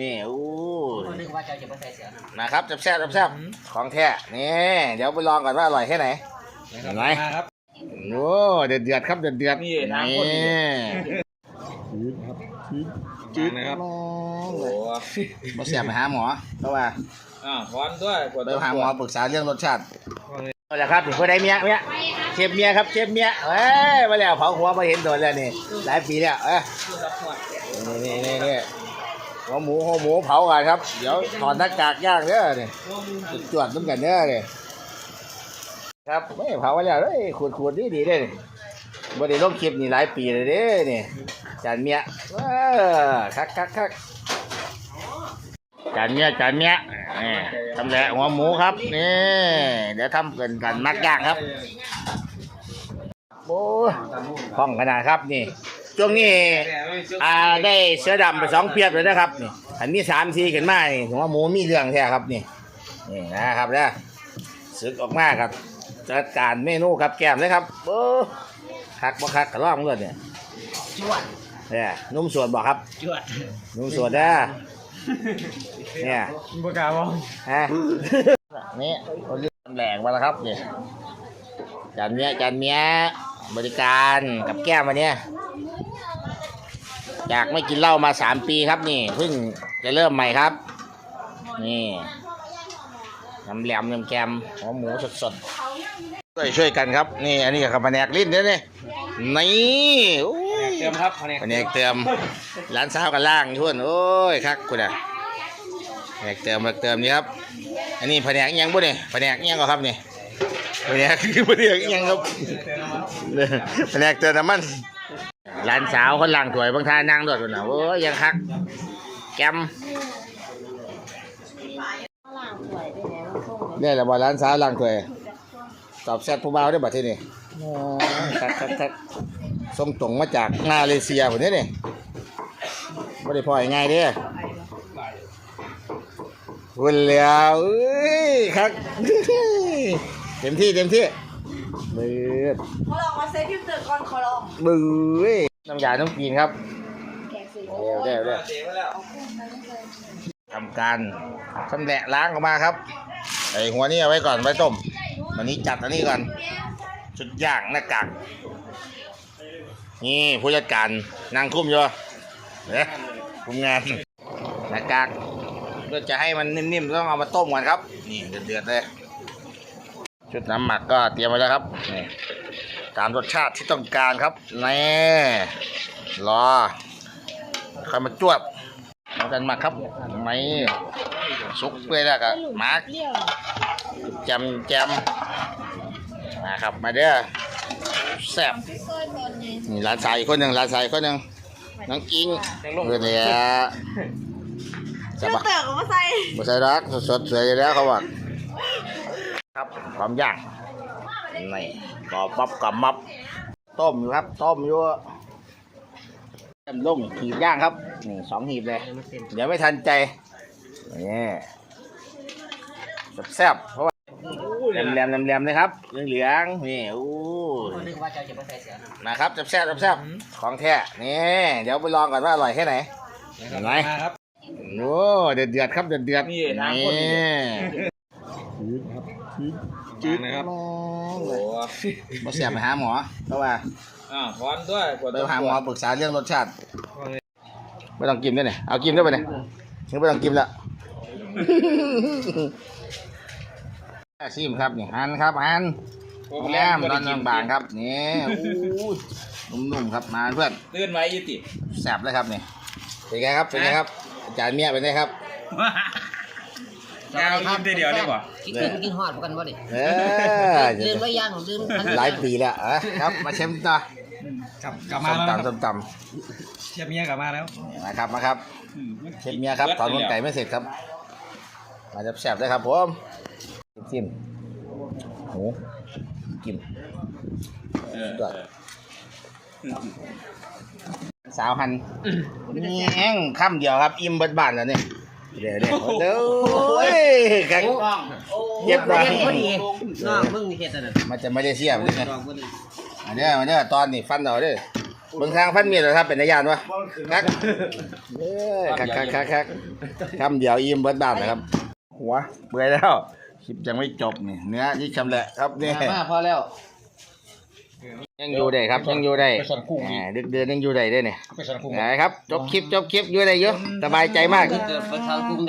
นี่โอ้นึกว่าจะจะมาใส่เสียนะครับจับแซ่บจับแซ่บของแท้นี่เดี๋ยวไปลองก่อนว่าอร่อยแค่ไหนเห็นไหมครับโอ้เดือดเดือดครับเดือดเดือดนี่น้ำข้นนี่จืดนะครับโอ้โอ้มาเสียบไปหาหมอเพราะว่าอ่าพร้อมด้วยกดไปหาหมอปรึกษาเรื่องรสชาติเอาละครับถึงเพื่อได้เมียเมียเชฟเมียครับเชฟเมียเอ้ยมาแล้วเผาหัวมาเห็นโดนแล้วนี่หลายปีแล้วเอ้ยนี่นี่นี่นี่ หัวหมูหัวหมูเผากันครับ เดี๋ยวถอดหน้ากากย่างเด้อนี่ยจวดน้ำกันเด้อนี่ครับไม่เผาไว้แล้วเฮ้ยขูดขูดดีดีเด้อนี่บ่ได้ลงคลิปนี่หลายปีเลยเด้นี่ยจานเมียคักคักคักจานเมียจานเมียทำแหละหัวหมูครับนี่เดี๋ยวทำเกินกันมักย่างครับโอ้ห้องขนาดครับนี่ ช่วงนี้อ่าได้เสือดำไปสองเพียบเลยนะครับนี่อันนี้สามทีขึ้นมานี่ผมว่าหมูมีเรื่องแท้ครับนี่นี่นะครับนะสึกออกมาครับจัดการเมนูครับแก้มเลยครับโอ้คักบ่คักกระล่องเลยเนี่ยจวดเนี่ยนุ่มส่วนบอกครับจวดนุ่มส่วนเด้อเนี่ยบกล้าบอกฮะนี่เขาเรียกตำแหลงมาแล้วครับเนี่ยจานเนี้ยจานเนี้ยบริการกับแก้มวันเนี้ย อยากไม่กินเหล้ามาสามปีครับนี่เพิ่งจะเริ่มใหม่ครับ นี่น้ำแหลมน้ำแกมหัวหมูสดๆช่วยช่วยกันครับ นี่อันนี้กับแผนกลิ้นเด้อนี่นี่โอ้ยเติมครับแผนกแผนกเติมร้านสาวกันล่างทุนโอ้ยคักกูด่ะแผนกเติมแผนกเติมนี่ครับ อันนี้แผนกอิหยังบ่เนี่ยแผนกอิหยังก็ครับนี่แผนกแผนกอิหยังครับเนี่ยแผนกเติมน้ำมัน ร้านสาวคนล่างถวยบางท่านั่งด้วยนะโอ้ยยังคักแกมเนี่ยแหละบ่ร้านสาวล่างถวยตอบแซดผู้บ่าวได้บัดที่นี่โอ้ยคักคักคักส่งตรงมาจากนาเลเซียผมนี่นี่ไม่ได้พอง่ายๆเด้อวุ่นแล้วเอ้ยครับเต็มที่เต็มที่มือขอลองมาเซฟที่ตึกก่อนขอลองมือ น้ำยาต้องกินครับแกงสีเดี๋ยวเดี๋ยวเดี๋ยวทำการชำแหละล้างออกมาครับไอหัวนี่เอาไว้ก่อนไว้ต้มวันนี้จัดอันนี้ก่อนชุดย่างหน้ากากนี่ผู้จัดการนางคุ้มอยู่เนี่ยคุมงานหน้ากากเพื่อจะให้มันนิ่มๆต้องเอามาต้มก่อนครับ นี่เดือดๆเลยชุดน้ำหมักก็เตรียมไว้แล้วครับนี่ ตามรสชาติที่ต้องการครับนี่รอค่อยมาจวบเอากันหมักครับไม่สุกเปื่อยแล้วก็หมักแจมแจมมาครับมาเด้อแซ่บนี่ร้านสายอีกคนหนึ่งร้านสายอีกคนหนึ่งน้องกิ้งเพื่อนเนี่ยจะเชื่อบักเต๋อก็มาใส่บใส่รักสดๆสวยอยู่แล้วเขาบอกครับความย่าง นี่กรอบมับกับมับ ต้มอยู่ครับ ต้มอยู่เต็มลงหีบย่างครับ นี่สองหีบเลย เดี๋ยวไม่ทันใจนี่แซ่บๆเพราะว่าแหลมแหลมแหลมแหลมๆเลยครับเหลืองๆนี่อู้นึกว่าจะจะมาใส่เสียนะครับแซ่บๆแซ่บๆของแท้นี่เดี๋ยวไปลองก่อนว่าอร่อยแค่ไหนเห็นไหมครับโอ้เดือดเดือดๆครับเดือดเดือด ๆนี่น้ำข้นนี่จืดนะครับโอ้โอ้มาเสียบไปหาหมอเพราะว่าอ่าพร้อมด้วยกดไปหาหมอปรึกษาเรื่องรสชาติไม่ต้องกินด้วยเนี่ยเอากินด้วยไปเนี่ยยังไม่ต้องกินละชิมครับนี่หันครับหันแก้มตอนบางๆครับนี่อู้ยนุ่มๆครับมาเพื่อนตื่นไว้ยุติแซ่บเลยครับนี่เป็นไงครับเป็นไงครับอาจารย์เมียเป็นไงครับ งานยิ้มได้เดียวดีกว่ากินกินกินหอดกันบ่ดิเออลืมไว้ยังลืมหลายปีแล้วอะครับ มาเชมต่อกลับกลับมาส้มแล้วตำส้มตเชียบเมียกลับมาแล้วำนะครับมาครับเชฟเมียครับถอนคนไก่ไม่เสร็จครับ มาจะแซ่บเลยครับผมจิ้มหมูกินเออด้วยสาวหันแง่งค่ำเดียวครับ อิ่มเบิดบ้านแล้วเนี่ยเดี๋ยวเดี๋ยวเดี๋ยวโอ้ยครับ เย็บเลได้ยพอดีน้องมึงนี่เฮ็ดอันนั้นมาจะมาเลเซียมาเนี่ยน้องมึงมาเนี่ยมาเนี่ยตอนนี้ฟันเราเด้อโอ้เบิ่งทางพันเมียเหรอครับเป็นนายานวะคักเอ้ยคักคักคักคักคำเดียวอิ่มเบิดบ้านนะครับ หัวเบื่อแล้วคลิปยังไม่จบนี่เนื้อที่ชำแหละครับนี่มาพอแล้วยังอยู่ได้ครับยังอยู่ได้ไปสอนกุ้งแหมดึกเดือนยังอยู่ได้เด้เนี่ยไปสอนกุ้งนะครับจบคลิปจบคลิปอยู่ได้เยอะสบายใจมาก เกิดไปทางกรุง